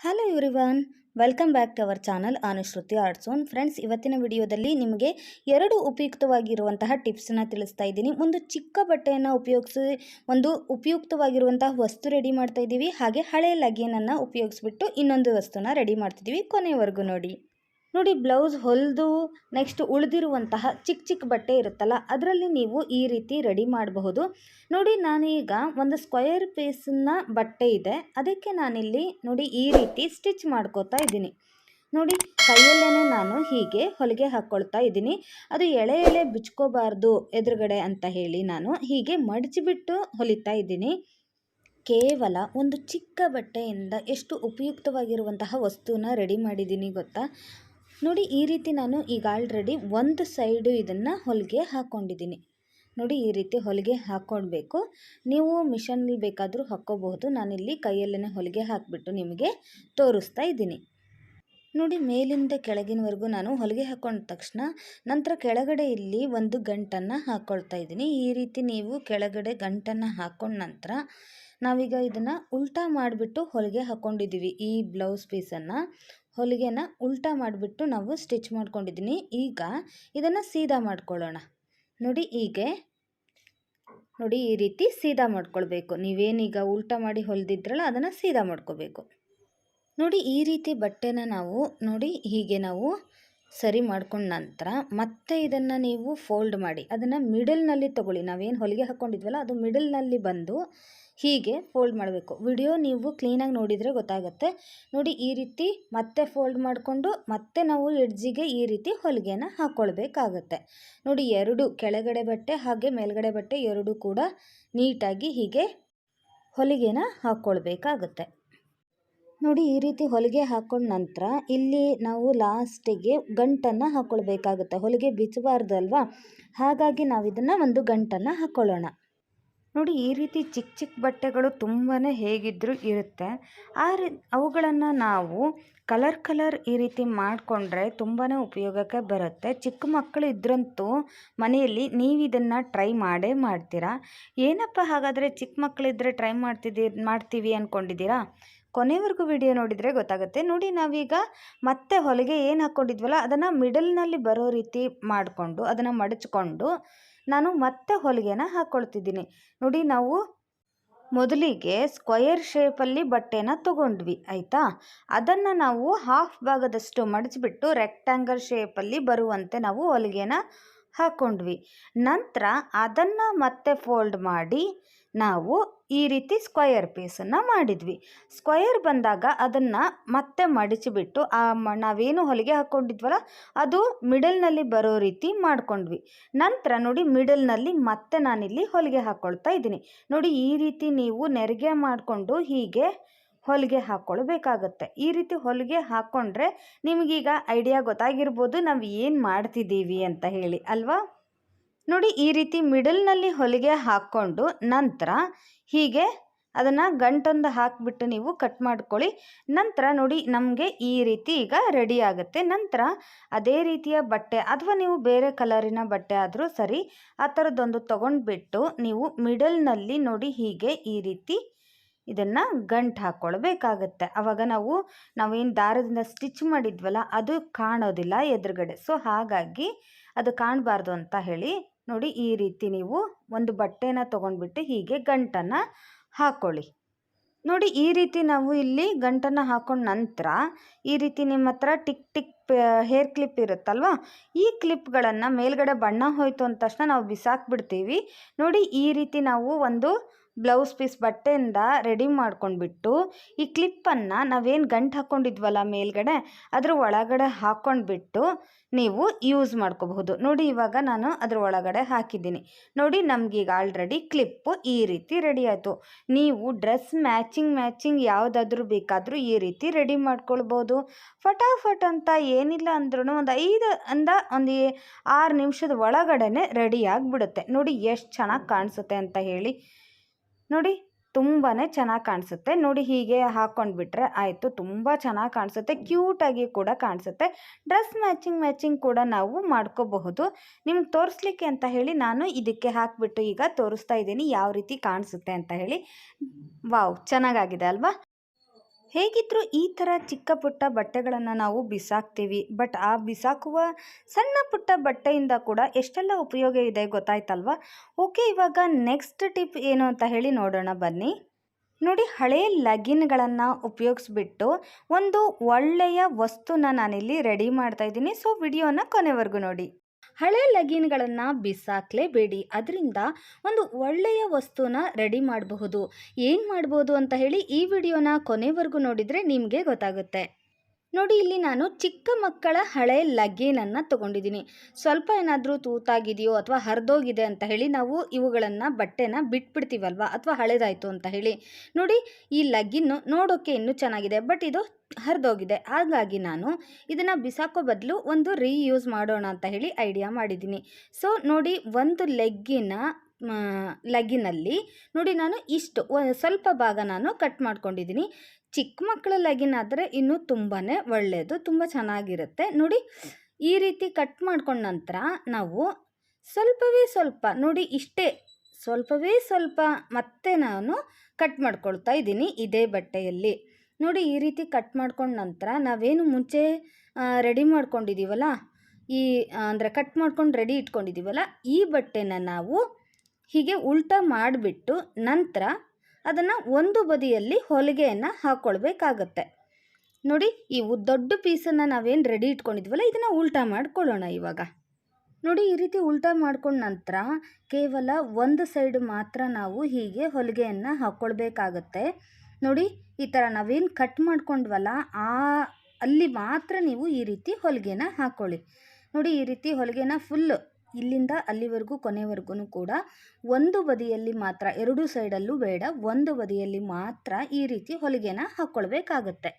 Hello everyone welcome back to our channel Anushruthi arts own friends ಇವತ್ತಿನ ವಿಡಿಯೋದಲ್ಲಿ ನಿಮಗೆ ಎರಡು ಉಪಯುಕ್ತವಾಗಿರುವಂತಹ ಟಿಪ್ಸನ್ನ ತಿಳಿಸ್ತಾ ಇದ್ದೀನಿ. ಒಂದು ಚಿಕ್ಕ ಬಟ್ಟೆಯನ್ನು ಉಪಯೋಗಿಸಿ, ಒಂದು ಉಪಯುಕ್ತವಾಗಿರುವಂತಹ ವಸ್ತು ರೆಡಿ ಮಾಡ್ತಾ ಇದ್ದೀವಿ. ಹಾಗೆ ಹಳೆಯ ಲಗೇನನ್ನು ಉಪಯೋಗಿಸ್ಬಿಟ್ಟು ಇನ್ನೊಂದು ವಸ್ತುನ ರೆಡಿ ಮಾಡ್ತಿದ್ದೀವಿ ಕೊನೆವರೆಗೂ ನೋಡಿ. ನೋಡಿ ಬ್ಲೌಸ್ ಹೊಲಿದು ನೆಕ್ಸ್ಟ್ ಉಳಿದಿರುವಂತಹ ಚಿಕ್ಕ ಚಿಕ್ಕ ಬಟ್ಟೆ ಇರುತ್ತಲ್ಲ, ಅದರಲ್ಲಿ ನೀವು ಈ ರೀತಿ ರೆಡಿ ಮಾಡಬಹುದು. ನೋಡಿ ನಾನೀಗ ಒಂದು ಸ್ಕ್ವಯರ್ ಪೀಸನ್ನ ಬಟ್ಟೆ ಇದೆ, ಅದಕ್ಕೆ ನಾನಿಲ್ಲಿ ನೋಡಿ ಈ ರೀತಿ ಸ್ಟಿಚ್ ಮಾಡ್ಕೋತಾ ಇದ್ದೀನಿ. ನೋಡಿ ಕೈಯಲ್ಲೇ ನಾನು ಹೀಗೆ ಹೊಲಿಗೆ ಹಾಕ್ಕೊಳ್ತಾ ಇದ್ದೀನಿ. ಅದು ಎಳೆ ಎಳೆ ಬಿಚ್ಕೋಬಾರ್ದು ಎದುರುಗಡೆ ಅಂತ ಹೇಳಿ ನಾನು ಹೀಗೆ ಮಡಚಿಬಿಟ್ಟು ಹೊಲಿತಾ ಇದ್ದೀನಿ. ಕೇವಲ ಒಂದು ಚಿಕ್ಕ ಬಟ್ಟೆಯಿಂದ ಎಷ್ಟು ಉಪಯುಕ್ತವಾಗಿರುವಂತಹ ವಸ್ತುನ ರೆಡಿ ಮಾಡಿದ್ದೀನಿ ಗೊತ್ತಾ? ನೋಡಿ ಈ ರೀತಿ ನಾನು ಈಗ ಆಲ್ರೆಡಿ ಒಂದು ಸೈಡು ಇದನ್ನು ಹೊಲಿಗೆ ಹಾಕ್ಕೊಂಡಿದ್ದೀನಿ ನೋಡಿ ಈ ರೀತಿ ಹೊಲಿಗೆ ಹಾಕ್ಕೊಳ್ಬೇಕು ನೀವು ಮಿಷನ್ಲಿ ಬೇಕಾದರೂ ಹಾಕ್ಕೋಬಹುದು. ನಾನಿಲ್ಲಿ ಕೈಯಲ್ಲೇ ಹೊಲಿಗೆ ಹಾಕಿಬಿಟ್ಟು ನಿಮಗೆ ತೋರಿಸ್ತಾ ಇದ್ದೀನಿ. ನೋಡಿ ಮೇಲಿಂದ ಕೆಳಗಿನವರೆಗೂ ನಾನು ಹೊಲಿಗೆ ಹಾಕ್ಕೊಂಡ ತಕ್ಷಣ ನಂತರ ಕೆಳಗಡೆ ಇಲ್ಲಿ ಒಂದು ಗಂಟನ್ನು ಹಾಕ್ಕೊಳ್ತಾ ಇದ್ದೀನಿ. ಈ ರೀತಿ ನೀವು ಕೆಳಗಡೆ ಗಂಟನ್ನು ಹಾಕ್ಕೊಂಡ ನಂತರ ನಾವೀಗ ಇದನ್ನು ಉಲ್ಟಾ ಮಾಡಿಬಿಟ್ಟು ಹೊಲಿಗೆ ಹಾಕ್ಕೊಂಡಿದ್ದೀವಿ ಈ ಬ್ಲೌಸ್ ಪೀಸನ್ನು ಹೊಲಿಗೆನ ಉಲ್ಟಾ ಮಾಡಿಬಿಟ್ಟು ನಾವು ಸ್ಟಿಚ್ ಮಾಡ್ಕೊಂಡಿದ್ದೀನಿ ಈಗ ಇದನ್ನು ಸೀದಾ ಮಾಡ್ಕೊಳ್ಳೋಣ. ನೋಡಿ ಹೀಗೆ. ನೋಡಿ ಈ ರೀತಿ ಸೀದಾ ಮಾಡ್ಕೊಳ್ಬೇಕು. ನೀವೇನೀಗ ಉಲ್ಟಾ ಮಾಡಿ ಹೊಲಿದಿದ್ರಲ್ಲ ಅದನ್ನು ಸೀದಾ ಮಾಡ್ಕೋಬೇಕು. ನೋಡಿ ಈ ರೀತಿ ಬಟ್ಟೆನ ನಾವು ನೋಡಿ ಹೀಗೆ ನಾವು ಸರಿ ಮಾಡ್ಕೊಂಡ ನಂತರ ಮತ್ತೆ ಇದನ್ನು ನೀವು ಫೋಲ್ಡ್ ಮಾಡಿ. ಅದನ್ನು ಮಿಡಲ್ನಲ್ಲಿ ತಗೊಳ್ಳಿ. ನಾವೇನು ಹೊಲಿಗೆ ಹಾಕ್ಕೊಂಡಿದ್ವಲ್ಲ ಅದು ಮಿಡಲ್ನಲ್ಲಿ ಬಂದು ಹೀಗೆ ಫೋಲ್ಡ್ ಮಾಡಬೇಕು. ವಿಡಿಯೋ ನೀವು ಕ್ಲೀನಾಗಿ ನೋಡಿದರೆ ಗೊತ್ತಾಗುತ್ತೆ. ನೋಡಿ, ಈ ರೀತಿ ಮತ್ತೆ ಫೋಲ್ಡ್ ಮಾಡಿಕೊಂಡು ಮತ್ತೆ ನಾವು ಎಡ್ಜಿಗೆ ಈ ರೀತಿ ಹೊಲಿಗೆನ ಹಾಕ್ಕೊಳ್ಬೇಕಾಗತ್ತೆ ನೋಡಿ, ಎರಡು ಕೆಳಗಡೆ ಬಟ್ಟೆ ಹಾಗೆ ಮೇಲ್ಗಡೆ ಬಟ್ಟೆ ಎರಡು ಕೂಡ ನೀಟಾಗಿ ಹೀಗೆ ಹೊಲಿಗೆನ ಹಾಕ್ಕೊಳ್ಬೇಕಾಗತ್ತೆ ನೋಡಿ, ಈ ರೀತಿ ಹೊಲಿಗೆ ಹಾಕೊಂಡ ನಂತರ ಇಲ್ಲಿ ನಾವು ಲಾಸ್ಟಿಗೆ ಗಂಟನ್ನು ಹಾಕ್ಕೊಳ್ಬೇಕಾಗುತ್ತೆ ಹೊಲಿಗೆ ಬಿಚ್ಚಬಾರ್ದು ಅಲ್ವಾ ಹಾಗಾಗಿ ನಾವು ಇದನ್ನು ಒಂದು ಗಂಟನ್ನು ಹಾಕ್ಕೊಳ್ಳೋಣ ನೋಡಿ, ಈ ರೀತಿ ಚಿಕ್ಕ ಚಿಕ್ಕ ಬಟ್ಟೆಗಳು ತುಂಬಾ ಹೇಗಿದ್ದರೂ ಇರುತ್ತೆ. ಆ ರೀ, ಅವುಗಳನ್ನು ನಾವು ಕಲರ್ ಕಲರ್ ಈ ರೀತಿ ಮಾಡಿಕೊಂಡ್ರೆ ತುಂಬಾ ಉಪಯೋಗಕ್ಕೆ ಬರುತ್ತೆ. ಚಿಕ್ಕ ಮಕ್ಕಳು ಇದ್ರಂತೂ ಮನೆಯಲ್ಲಿ ನೀವು ಇದನ್ನು ಟ್ರೈ ಮಾಡೇ ಮಾಡ್ತೀರಾ? ಏನಪ್ಪ ಹಾಗಾದರೆ ಚಿಕ್ಕ ಮಕ್ಕಳಿದ್ರೆ ಟ್ರೈ ಮಾಡ್ತಿದ್ದೀರಿ ಮಾಡ್ತೀವಿ ಅಂದ್ಕೊಂಡಿದ್ದೀರಾ ಕೊನೆವರೆಗೂ ವಿಡಿಯೋ ನೋಡಿದರೆ ಗೊತ್ತಾಗುತ್ತೆ. ನೋಡಿ, ನಾವೀಗ ಮತ್ತೆ ಹೊಲಿಗೆ ಏನು ಹಾಕ್ಕೊಂಡಿದ್ವಲ್ಲ ಅದನ್ನು ಮಿಡಲ್ನಲ್ಲಿ ಬರೋ ರೀತಿ ಮಾಡಿಕೊಂಡು, ಅದನ್ನು ಮಡಚ್ಕೊಂಡು ನಾನು ಮತ್ತೆ ಹೊಲಿಗೆನ ಹಾಕ್ಕೊಳ್ತಿದ್ದೀನಿ ನೋಡಿ, ನಾವು ಮೊದಲಿಗೆ ಸ್ಕ್ವಯರ್ ಶೇಪಲ್ಲಿ ಬಟ್ಟೆನ ತೊಗೊಂಡ್ವಿ, ಆಯಿತಾ? ಅದನ್ನು ನಾವು ಹಾಫ್ ಭಾಗದಷ್ಟು ಮಡಚಿಬಿಟ್ಟು ರೆಕ್ಟ್ಯಾಂಗಲ್ ಶೇಪಲ್ಲಿ ಬರುವಂತೆ ನಾವು ಹೊಲಿಗೆನ ಹಾಕ್ಕೊಂಡ್ವಿ ನಂತರ ಅದನ್ನು ಮತ್ತೆ ಫೋಲ್ಡ್ ಮಾಡಿ ನಾವು ಈ ರೀತಿ ಸ್ಕ್ವಯರ್ ಪೀಸನ್ನು ಮಾಡಿದ್ವಿ. ಸ್ಕ್ವಯರ್ ಬಂದಾಗ ಅದನ್ನು ಮತ್ತೆ ಮಡಚಿಬಿಟ್ಟು, ಆ ಮ, ನಾವೇನು ಹೊಲಿಗೆ ಹಾಕ್ಕೊಂಡಿದ್ವಲ್ಲ ಅದು ಮಿಡಲ್ನಲ್ಲಿ ಬರೋ ರೀತಿ ಮಾಡ್ಕೊಂಡ್ವಿ. ನಂತರ ನೋಡಿ ಮಿಡಲ್ನಲ್ಲಿ ಮತ್ತೆ ನಾನಿಲ್ಲಿ ಹೊಲಿಗೆ ಹಾಕ್ಕೊಳ್ತಾ ಇದ್ದೀನಿ. ನೋಡಿ ಈ ರೀತಿ ನೀವು ನೆರಿಗೆ ಮಾಡಿಕೊಂಡು ಹೀಗೆ ಹೊಲಿಗೆ ಹಾಕ್ಕೊಳ್ಬೇಕಾಗತ್ತೆ ಈ ರೀತಿ ಹೊಲಿಗೆ ಹಾಕ್ಕೊಂಡ್ರೆ ನಿಮಗೀಗ ಐಡಿಯಾ ಗೊತ್ತಾಗಿರ್ಬೋದು, ನಾವು ಏನು ಮಾಡ್ತಿದ್ದೀವಿ ಅಂತ ಹೇಳಿ, ಅಲ್ವಾ? ನೋಡಿ ಈ ರೀತಿ ಮಿಡಲ್ನಲ್ಲಿ ಹೊಲಿಗೆ ಹಾಕ್ಕೊಂಡು ನಂತರ ಹೀಗೆ ಅದನ್ನು ಗಂಟೊಂದು ಹಾಕಿಬಿಟ್ಟು ನೀವು ಕಟ್ ಮಾಡ್ಕೊಳ್ಳಿ. ನಂತರ ನೋಡಿ ನಮಗೆ ಈ ರೀತಿ ಈಗ ರೆಡಿ ಆಗುತ್ತೆ. ನಂತರ ಅದೇ ರೀತಿಯ ಬಟ್ಟೆ ಅಥವಾ ನೀವು ಬೇರೆ ಕಲರಿನ ಬಟ್ಟೆ ಆದರೂ ಸರಿ ಆ ಥರದ್ದೊಂದು ತೊಗೊಂಡ್ಬಿಟ್ಟು ನೀವು ಮಿಡಲ್ನಲ್ಲಿ ನೋಡಿ ಹೀಗೆ ಈ ರೀತಿ ಇದನ್ನು ಗಂಟು ಹಾಕ್ಕೊಳ್ಬೇಕಾಗತ್ತೆ ಆವಾಗ ನಾವು, ನಾವೇನು ದಾರದಿಂದ ಸ್ಟಿಚ್ ಮಾಡಿದ್ವಲ್ಲ ಅದು ಕಾಣೋದಿಲ್ಲ ಎದುರುಗಡೆ. ಸೊ ಹಾಗಾಗಿ ಅದು ಕಾಣಬಾರ್ದು ಅಂತ ಹೇಳಿ ನೋಡಿ ಈ ರೀತಿ ನೀವು ಒಂದು ಬಟ್ಟೆನ ತೊಗೊಂಡ್ಬಿಟ್ಟು ಹೀಗೆ ಗಂಟನ್ನು ಹಾಕ್ಕೊಳ್ಳಿ ನೋಡಿ ಈ ರೀತಿ ನಾವು ಇಲ್ಲಿ ಗಂಟನ್ನು ಹಾಕೊಂಡ ನಂತರ ಈ ರೀತಿ ನಿಮ್ಮ ಹತ್ರ ಟಿಕ್ ಟಿಕ್ ಹೇರ್ ಕ್ಲಿಪ್ ಇರುತ್ತಲ್ವ, ಈ ಕ್ಲಿಪ್ಗಳನ್ನು ಮೇಲ್ಗಡೆ ಬಣ್ಣ ಹೋಯಿತು ಅಂದ ತಕ್ಷಣ ನಾವು ಬಿಸಾಕ್ಬಿಡ್ತೀವಿ. ನೋಡಿ ಈ ರೀತಿ ನಾವು ಒಂದು ಬ್ಲೌಸ್ ಪೀಸ್ ಬಟ್ಟೆಯಿಂದ ರೆಡಿ ಮಾಡ್ಕೊಂಡ್ಬಿಟ್ಟು ಈ ಕ್ಲಿಪ್ಪನ್ನು ನಾವೇನು ಗಂಟು ಹಾಕ್ಕೊಂಡಿದ್ವಲ್ಲ ಮೇಲ್ಗಡೆ, ಅದ್ರ ಒಳಗಡೆ ಹಾಕ್ಕೊಂಡ್ಬಿಟ್ಟು ನೀವು ಯೂಸ್ ಮಾಡ್ಕೋಬಹುದು. ನೋಡಿ ಇವಾಗ ನಾನು ಅದ್ರ ಒಳಗಡೆ ಹಾಕಿದ್ದೀನಿ. ನೋಡಿ ನಮಗೀಗ ಆಲ್ರೆಡಿ ಕ್ಲಿಪ್ಪು ಈ ರೀತಿ ರೆಡಿ ಆಯಿತು. ನೀವು ಡ್ರೆಸ್ ಮ್ಯಾಚಿಂಗ್ ಮ್ಯಾಚಿಂಗ್ ಯಾವುದಾದ್ರೂ ಬೇಕಾದರೂ ಈ ರೀತಿ ರೆಡಿ ಮಾಡ್ಕೊಳ್ಬೋದು. ಫಟಾಫಟ್ ಅಂತ ಏನಿಲ್ಲ ಅಂದ್ರೂ ಒಂದು ಐದು ಅಂದ ಒಂದು ಆರು ನಿಮಿಷದ ಒಳಗಡೆ ರೆಡಿ ಆಗಿಬಿಡುತ್ತೆ. ನೋಡಿ ಎಷ್ಟು ಚೆನ್ನಾಗಿ ಕಾಣಿಸುತ್ತೆ ಅಂತ ಹೇಳಿ. ನೋಡಿ ತುಂಬಾ ಚೆನ್ನಾಗಿ ಕಾಣಿಸುತ್ತೆ. ನೋಡಿ, ಹೀಗೆ ಹಾಕ್ಕೊಂಡ್ಬಿಟ್ರೆ ಆಯಿತು. ತುಂಬ ಚೆನ್ನಾಗಿ ಕಾಣಿಸುತ್ತೆ. ಕ್ಯೂಟಾಗಿ ಕೂಡ ಕಾಣಿಸುತ್ತೆ. ಡ್ರೆಸ್ ಮ್ಯಾಚಿಂಗ್ ಮ್ಯಾಚಿಂಗ್ ಕೂಡ ನಾವು ಮಾಡ್ಕೋಬಹುದು. ನಿಮ್ಗೆ ತೋರಿಸ್ಲಿಕ್ಕೆ ಅಂತ ಹೇಳಿ ನಾನು ಇದಕ್ಕೆ ಹಾಕಿಬಿಟ್ಟು ಈಗ ತೋರಿಸ್ತಾ ಇದ್ದೀನಿ. ಯಾವ ರೀತಿ ಕಾಣಿಸುತ್ತೆ ಅಂತ ಹೇಳಿ. ವಾವ್, ಚೆನ್ನಾಗಾಗಿದೆ ಅಲ್ವಾ? ಹೇಗಿದ್ದರೂ ಈ ಥರ ಚಿಕ್ಕ ಪುಟ್ಟ ಬಟ್ಟೆಗಳನ್ನು ನಾವು ಬಿಸಾಕ್ತೀವಿ. ಬಟ್ ಆ ಬಿಸಾಕುವ ಸಣ್ಣ ಪುಟ್ಟ ಬಟ್ಟೆಯಿಂದ ಕೂಡ ಎಷ್ಟೆಲ್ಲ ಉಪಯೋಗ ಇದೆ ಗೊತ್ತಾಯ್ತಲ್ವಾ? ಓಕೆ, ಇವಾಗ ನೆಕ್ಸ್ಟ್ ಟಿಪ್ ಏನು ಅಂತ ಹೇಳಿ ನೋಡೋಣ ಬನ್ನಿ. ನೋಡಿ ಹಳೆಯ ಲಗಿನ್ಗಳನ್ನು ಉಪಯೋಗಿಸ್ಬಿಟ್ಟು ಒಂದು ಒಳ್ಳೆಯ ವಸ್ತುನ ನಾನಿಲ್ಲಿ ರೆಡಿ ಮಾಡ್ತಾ ಇದ್ದೀನಿ. ಸೊ ವಿಡಿಯೋನ ಕೊನೆವರೆಗೂ ನೋಡಿ. ಹಳೆ ಲಗಿನ್ಗಳನ್ನು ಬಿಸಾಕಲೇಬೇಡಿ. ಅದರಿಂದ ಒಂದು ಒಳ್ಳೆಯ ವಸ್ತುನ ರೆಡಿ ಮಾಡಬಹುದು. ಏನು ಮಾಡ್ಬೋದು ಅಂತ ಹೇಳಿ ಈ ವಿಡಿಯೋನ ಕೊನೆವರೆಗೂ ನೋಡಿದರೆ ನಿಮಗೆ ಗೊತ್ತಾಗುತ್ತೆ. ನೋಡಿ, ಇಲ್ಲಿ ನಾನು ಚಿಕ್ಕ ಮಕ್ಕಳ ಹಳೆ ಲಗೇನನ್ನು ತೊಗೊಂಡಿದ್ದೀನಿ. ಸ್ವಲ್ಪ ಏನಾದರೂ ತೂತಾಗಿದೆಯೋ ಅಥವಾ ಹರಿದೋಗಿದೆ ಅಂತ ಹೇಳಿ ನಾವು ಇವುಗಳನ್ನು ಬಟ್ಟೆನ ಬಿಟ್ಬಿಡ್ತೀವಲ್ವ ಅಥವಾ ಹಳೆದಾಯಿತು ಅಂತ ಹೇಳಿ. ನೋಡಿ, ಈ ಲಗ್ಗಿನ್ನು ನೋಡೋಕ್ಕೆ ಇನ್ನೂ ಚೆನ್ನಾಗಿದೆ, ಬಟ್ ಇದು ಹರಿದೋಗಿದೆ. ಹಾಗಾಗಿ ನಾನು ಇದನ್ನು ಬಿಸಾಕೋ ಬದಲು ಒಂದು ರೀಯೂಸ್ ಮಾಡೋಣ ಅಂತ ಹೇಳಿ ಐಡಿಯಾ ಮಾಡಿದ್ದೀನಿ. ಸೊ, ನೋಡಿ, ಒಂದು ಲೆಗ್ಗಿನ ಲಗ್ಗಿನಲ್ಲಿ ನೋಡಿ ನಾನು ಇಷ್ಟು ಸ್ವಲ್ಪ ಭಾಗ ನಾನು ಕಟ್ ಮಾಡ್ಕೊಂಡಿದ್ದೀನಿ. ಚಿಕ್ಕ ಮಕ್ಕಳ ಲಗಿನ್ ಆದರೆ ಇನ್ನೂ ತುಂಬಾ ಒಳ್ಳೆಯದು ತುಂಬ ಚೆನ್ನಾಗಿರುತ್ತೆ. ನೋಡಿ, ಈ ರೀತಿ ಕಟ್ ಮಾಡ್ಕೊಂಡ ನಂತರ ನಾವು ಸ್ವಲ್ಪವೇ ಸ್ವಲ್ಪ, ನೋಡಿ ಇಷ್ಟೇ, ಸ್ವಲ್ಪವೇ ಸ್ವಲ್ಪ ಮತ್ತೆ ನಾನು ಕಟ್ ಮಾಡ್ಕೊಳ್ತಾ ಇದ್ದೀನಿ ಇದೇ ಬಟ್ಟೆಯಲ್ಲಿ. ನೋಡಿ, ಈ ರೀತಿ ಕಟ್ ಮಾಡ್ಕೊಂಡ ನಂತರ ನಾವೇನು ಮುಂಚೆ ರೆಡಿ ಮಾಡ್ಕೊಂಡಿದ್ದೀವಲ್ಲ ಈ, ಅಂದರೆ ಕಟ್ ಮಾಡ್ಕೊಂಡು ರೆಡಿ ಇಟ್ಕೊಂಡಿದ್ದೀವಲ್ಲ ಈ ಬಟ್ಟೆನ ನಾವು ಹೀಗೆ ಉಲ್ಟಾ ಮಾಡಿಬಿಟ್ಟು ನಂತರ ಅದನ್ನು ಒಂದು ಬದಿಯಲ್ಲಿ ಹೊಲಿಗೆಯನ್ನು ಹಾಕ್ಕೊಳ್ಬೇಕಾಗತ್ತೆ ನೋಡಿ, ಈ ದೊಡ್ಡ ಪೀಸನ್ನು ನಾವೇನು ರೆಡಿ ಇಟ್ಕೊಂಡಿದ್ವಲ್ಲ, ಇದನ್ನು ಉಲ್ಟಾ ಮಾಡ್ಕೊಳ್ಳೋಣ ಇವಾಗ. ನೋಡಿ, ಈ ರೀತಿ ಉಲ್ಟಾ ಮಾಡ್ಕೊಂಡ ನಂತರ ಕೇವಲ ಒಂದು ಸೈಡ್ ಮಾತ್ರ ನಾವು ಹೀಗೆ ಹೊಲಿಗೆಯನ್ನು ಹಾಕ್ಕೊಳ್ಬೇಕಾಗತ್ತೆ ನೋಡಿ, ಈ ಥರ ನಾವೇನು ಕಟ್ ಮಾಡ್ಕೊಂಡ್ವಲ್ಲ, ಆ, ಅಲ್ಲಿ ಮಾತ್ರ ನೀವು ಈ ರೀತಿ ಹೊಲಿಗೆನ ಹಾಕ್ಕೊಳ್ಳಿ ನೋಡಿ, ಈ ರೀತಿ ಹೊಲಿಗೆನ ಫುಲ್ಲು ಇಲ್ಲಿಂದ ಅಲ್ಲಿವರೆಗೂ ಕೊನೆವರೆಗೂ ಕೂಡ ಒಂದು ಬದಿಯಲ್ಲಿ ಮಾತ್ರ, ಎರಡು ಸೈಡಲ್ಲೂ ಬೇಡ, ಒಂದು ಬದಿಯಲ್ಲಿ ಮಾತ್ರ ಈ ರೀತಿ ಹೊಲಿಗೆನ ಹಾಕ್ಕೊಳ್ಬೇಕಾಗತ್ತೆ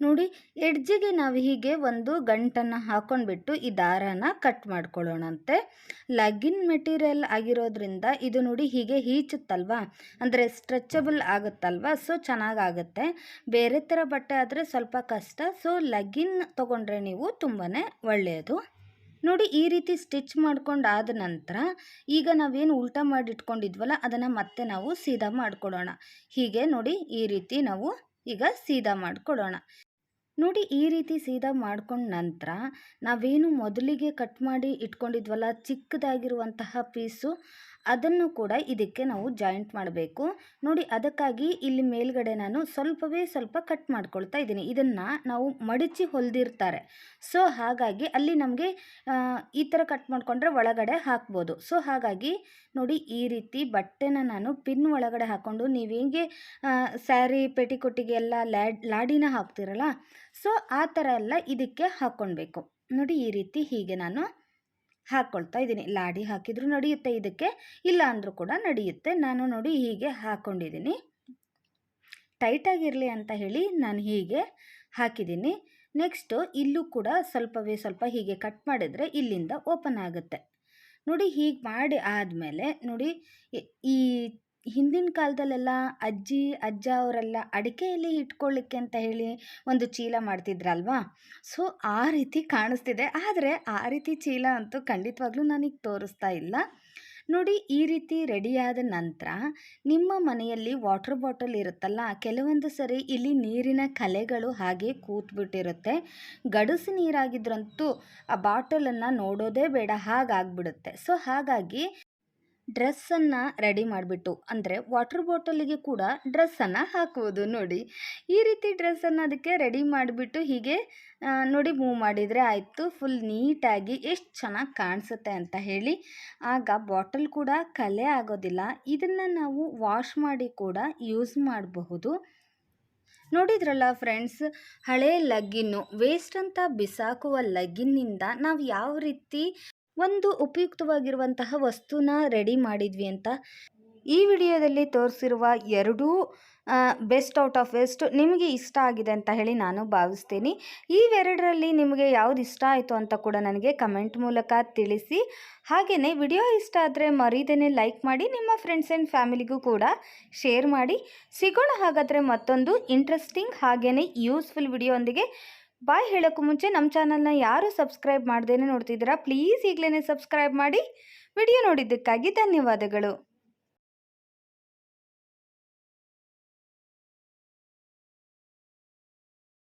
ನೋಡಿ, ಎಡ್ಜಿಗೆ ನಾವು ಹೀಗೆ ಒಂದು ಗಂಟನ್ನು ಹಾಕೊಂಡ್ಬಿಟ್ಟು ಈ ದಾರನ ಕಟ್ ಮಾಡ್ಕೊಳ್ಳೋಣಂತೆ. ಲಗಿನ್ ಮೆಟೀರಿಯಲ್ ಆಗಿರೋದ್ರಿಂದ ಇದು ನೋಡಿ ಹೀಗೆ ಹೀಚುತ್ತಲ್ವಾ ಅಂದರೆ ಸ್ಟ್ರೆಚಬಲ್ ಆಗುತ್ತಲ್ವಾ? ಸೊ, ಚೆನ್ನಾಗಾಗುತ್ತೆ. ಬೇರೆ ಥರ ಬಟ್ಟೆ ಆದರೆ ಸ್ವಲ್ಪ ಕಷ್ಟ. ಸೊ, ಲಗಿನ್ ತೊಗೊಂಡ್ರೆ ನೀವು ತುಂಬಾ ಒಳ್ಳೆಯದು. ನೋಡಿ ಈ ರೀತಿ ಸ್ಟಿಚ್ ಮಾಡ್ಕೊಂಡಾದ ನಂತರ ಈಗ ನಾವೇನು ಉಲ್ಟಾ ಮಾಡಿ ಇಟ್ಕೊಂಡಿದ್ವಲ್ಲ ಅದನ್ನು ಮತ್ತೆ ನಾವು ಸೀದಾ ಮಾಡಿಕೊಡೋಣ. ಹೀಗೆ ನೋಡಿ ಈ ರೀತಿ ನಾವು ಈಗ ಸೀದಾ ಮಾಡಿಕೊಡೋಣ. ನೋಡಿ ಈ ರೀತಿ ಸೀದಾ ಮಾಡ್ಕೊಂಡ ನಂತರ ನಾವೇನು ಮೊದಲಿಗೆ ಕಟ್ ಮಾಡಿ ಇಟ್ಕೊಂಡಿದ್ವಲ್ಲ, ಚಿಕ್ಕದಾಗಿರುವಂತಹ ಪೀಸು ಅದನ್ನು ಕೂಡ ಇದಕ್ಕೆ ನಾವು ಜಾಯಿಂಟ್ ಮಾಡಬೇಕು. ನೋಡಿ, ಅದಕ್ಕಾಗಿ ಇಲ್ಲಿ ಮೇಲ್ಗಡೆ ನಾನು ಸ್ವಲ್ಪವೇ ಸ್ವಲ್ಪ ಕಟ್ ಮಾಡ್ಕೊಳ್ತಾ ಇದ್ದೀನಿ. ಇದನ್ನು ನಾವು ಮಡಚಿ ಹೊಲ್ದಿರ್ತಾರೆ. ಸೊ ಹಾಗಾಗಿ ಅಲ್ಲಿ ನಮಗೆ ಈ ಥರ ಕಟ್ ಮಾಡಿಕೊಂಡ್ರೆ ಒಳಗಡೆ ಹಾಕ್ಬೋದು. ಸೊ ಹಾಗಾಗಿ ನೋಡಿ, ಈ ರೀತಿ ಬಟ್ಟೆನ ನಾನು ಪಿನ್ ಒಳಗಡೆ ಹಾಕ್ಕೊಂಡು ನೀವು ಹೇಗೆ ಸ್ಯಾರಿ ಪೆಟಿಕೊಟ್ಟಿಗೆ ಎಲ್ಲ ಲ್ಯಾಡ್ ಲಾಡಿನ ಹಾಕ್ತಿರಲ್ಲ? ಸೊ ಆ ಥರ ಎಲ್ಲ ಇದಕ್ಕೆ ಹಾಕ್ಕೊಳ್ಬೇಕು. ನೋಡಿ, ಈ ರೀತಿ ಹೀಗೆ ನಾನು ಹಾಕ್ಕೊಳ್ತಾ ಇದ್ದೀನಿ. ಲಾಡಿ ಹಾಕಿದರೂ ನಡೆಯುತ್ತೆ ಇದಕ್ಕೆ, ಇಲ್ಲ ಅಂದರೂ ಕೂಡ ನಡೆಯುತ್ತೆ. ನಾನು ನೋಡಿ ಹೀಗೆ ಹಾಕ್ಕೊಂಡಿದ್ದೀನಿ ಟೈಟಾಗಿರಲಿ ಅಂತ ಹೇಳಿ ನಾನು ಹೀಗೆ ಹಾಕಿದ್ದೀನಿ. ನೆಕ್ಸ್ಟು ಇಲ್ಲೂ ಕೂಡ ಸ್ವಲ್ಪವೇ ಸ್ವಲ್ಪ ಹೀಗೆ ಕಟ್ ಮಾಡಿದರೆ ಇಲ್ಲಿಂದ ಓಪನ್ ಆಗುತ್ತೆ. ನೋಡಿ ಹೀಗೆ ಮಾಡಿ ಆದಮೇಲೆ ನೋಡಿ ಈ ಹಿಂದಿನ ಕಾಲದಲ್ಲೆಲ್ಲ ಅಜ್ಜಿ, ಅಜ್ಜ ಅವರೆಲ್ಲ ಅಡಿಕೆಯಲ್ಲಿ ಇಟ್ಕೊಳ್ಳಿಕ್ಕೆ ಅಂತ ಹೇಳಿ ಒಂದು ಚೀಲ ಮಾಡ್ತಿದ್ರಲ್ವಾ? ಸೊ, ಆ ರೀತಿ ಕಾಣಿಸ್ತಿದೆ. ಆದರೆ ಆ ರೀತಿ ಚೀಲ ಅಂತೂ ಖಂಡಿತವಾಗ್ಲೂ ನನಗೆ ತೋರಿಸ್ತಾ ಇಲ್ಲ. ನೋಡಿ, ಈ ರೀತಿ ರೆಡಿಯಾದ ನಂತರ ನಿಮ್ಮ ಮನೆಯಲ್ಲಿ ವಾಟರ್ ಬಾಟಲ್ ಇರುತ್ತಲ್ಲ, ಕೆಲವೊಂದು ಸರಿ ಇಲ್ಲಿ ನೀರಿನ ಕಲೆಗಳು ಹಾಗೆ ಕೂತ್ಬಿಟ್ಟಿರುತ್ತೆ. ಗಡುಸು ನೀರಾಗಿದ್ರಂತೂ ಆ ಬಾಟಲನ್ನು ನೋಡೋದೇ ಬೇಡ, ಹಾಗಾಗ್ಬಿಡುತ್ತೆ. ಸೊ ಹಾಗಾಗಿ ಡ್ರೆಸ್ಸನ್ನು ರೆಡಿ ಮಾಡಿಬಿಟ್ಟು, ಅಂದರೆ ವಾಟರ್ ಬಾಟಲಿಗೆ ಕೂಡ ಡ್ರೆಸ್ಸನ್ನು ಹಾಕುವುದು ನೋಡಿ. ಈ ರೀತಿ ಡ್ರೆಸ್ಸನ್ನು ಅದಕ್ಕೆ ರೆಡಿ ಮಾಡಿಬಿಟ್ಟು ಹೀಗೆ ನೋಡಿ ಮೂವ್ ಮಾಡಿದರೆ ಆಯಿತು. ಫುಲ್ ನೀಟಾಗಿ ಎಷ್ಟು ಚೆನ್ನಾಗಿ ಕಾಣಿಸುತ್ತೆ ಅಂತ ಹೇಳಿ. ಆಗ ಬಾಟಲ್ ಕೂಡ ಕಲೆ ಆಗೋದಿಲ್ಲ. ಇದನ್ನು ನಾವು ವಾಶ್ ಮಾಡಿ ಕೂಡ ಯೂಸ್ ಮಾಡಬಹುದು. ನೋಡಿದ್ರಲ್ಲ ಫ್ರೆಂಡ್ಸ್, ಹಳೆ ಲಗ್ಗಿನ್ನು ವೇಸ್ಟ್ ಅಂತ ಬಿಸಾಕುವ ಲಗ್ಗಿನ್ನಿಂದ ನಾವು ಯಾವ ರೀತಿ ಒಂದು ಉಪಯುಕ್ತವಾಗಿರುವಂತಹ ವಸ್ತುನ ರೆಡಿ ಮಾಡಿದ್ವಿ ಅಂತ ಈ ವಿಡಿಯೋದಲ್ಲಿ ತೋರಿಸಿರುವ ಎರಡೂ ಬೆಸ್ಟ್ ಔಟ್ ಆಫ್ ವೆಸ್ಟ್ ನಿಮಗೆ ಇಷ್ಟ ಆಗಿದೆ ಅಂತ ಹೇಳಿ ನಾನು ಭಾವಿಸ್ತೀನಿ. ಇವೆರಡರಲ್ಲಿ ನಿಮಗೆ ಯಾವುದು ಇಷ್ಟ ಆಯಿತು ಅಂತ ಕೂಡ ನನಗೆ ಕಮೆಂಟ್ ಮೂಲಕ ತಿಳಿಸಿ. ಹಾಗೆಯೇ ವಿಡಿಯೋ ಇಷ್ಟ ಆದರೆ ಮರೀದೇ ಲೈಕ್ ಮಾಡಿ, ನಿಮ್ಮ ಫ್ರೆಂಡ್ಸ್ ಆ್ಯಂಡ್ ಫ್ಯಾಮಿಲಿಗೂ ಕೂಡ ಶೇರ್ ಮಾಡಿ. ಸಿಗೋಣ ಹಾಗಾದರೆ ಮತ್ತೊಂದು ಇಂಟ್ರೆಸ್ಟಿಂಗ್ ಹಾಗೆಯೇ ಯೂಸ್ಫುಲ್ ವಿಡಿಯೋ ಬಾಯ್ ಹೇಳೋಕ್ಕೂ ಮುಂಚೆ ನಮ್ಮ ಚಾನಲ್ನ ಯಾರು ಸಬ್ಸ್ಕ್ರೈಬ್ ಮಾಡ್ದೇನೆ ನೋಡ್ತಿದ್ದೀರಾ, ಪ್ಲೀಸ್ ಈಗಲೇ ಸಬ್ಸ್ಕ್ರೈಬ್ ಮಾಡಿ ವಿಡಿಯೋ ನೋಡಿದ್ದಕ್ಕಾಗಿ ಧನ್ಯವಾದಗಳು.